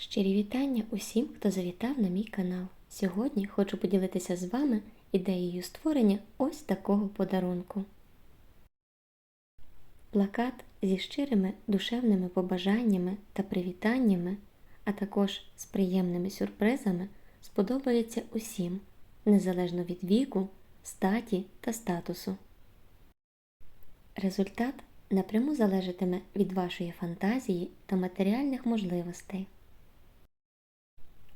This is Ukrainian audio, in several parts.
Щирі вітання усім, хто завітав на мій канал. Сьогодні хочу поділитися з вами ідеєю створення ось такого подарунку. Плакат зі щирими душевними побажаннями та привітаннями, а також з приємними сюрпризами сподобається усім, незалежно від віку, статі та статусу. Результат напряму залежатиме від вашої фантазії та матеріальних можливостей.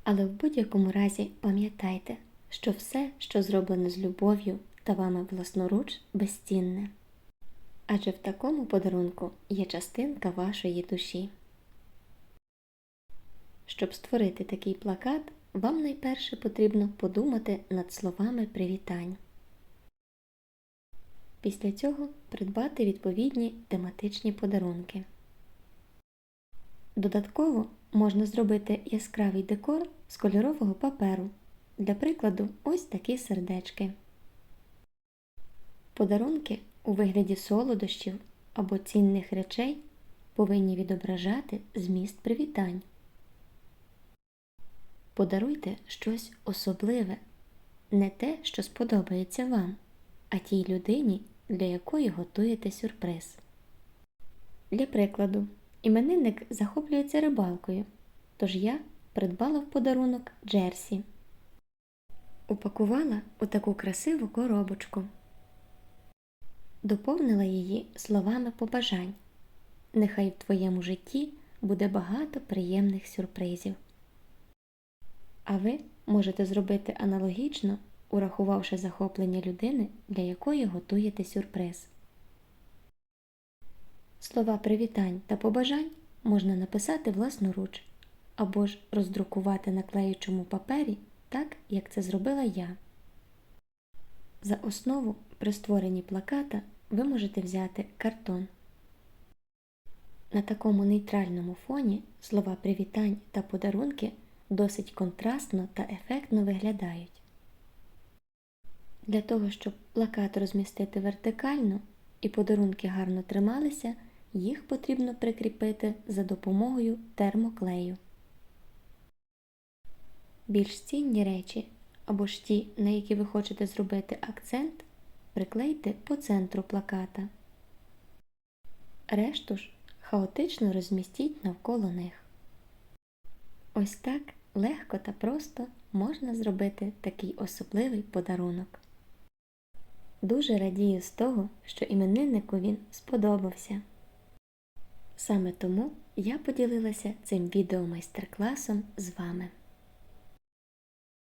Але в будь-якому разі пам'ятайте, що все, що зроблено з любов'ю та вами власноруч, безцінне. Адже в такому подарунку є частинка вашої душі. Щоб створити такий плакат, вам найперше потрібно подумати над словами привітань. Після цього придбати відповідні тематичні подарунки. Додатково можна зробити яскравий декор з кольорового паперу. Для прикладу, ось такі сердечки. Подарунки у вигляді солодощів або цінних речей повинні відображати зміст привітань. Подаруйте щось особливе, не те, що сподобається вам, а тій людині, для якої готуєте сюрприз. Для прикладу, іменинник захоплюється рибалкою, тож я придбала в подарунок Джерсі. Упакувала у таку красиву коробочку. Доповнила її словами побажань. Нехай в твоєму житті буде багато приємних сюрпризів. А ви можете зробити аналогічно, урахувавши захоплення людини, для якої готуєте сюрприз. Слова привітань та побажань можна написати власноруч або ж роздрукувати на клеючому папері так, як це зробила я. За основу при створенні плаката ви можете взяти картон. На такому нейтральному фоні слова привітань та подарунки досить контрастно та ефектно виглядають. Для того, щоб плакат розмістити вертикально і подарунки гарно трималися, їх потрібно прикріпити за допомогою термоклею. Більш цінні речі або ж ті, на які ви хочете зробити акцент, приклейте по центру плаката. Решту ж хаотично розмістіть навколо них. Ось так легко та просто можна зробити такий особливий подарунок. Дуже радію з того, що імениннику він сподобався. Саме тому я поділилася цим відео майстер-класом з вами.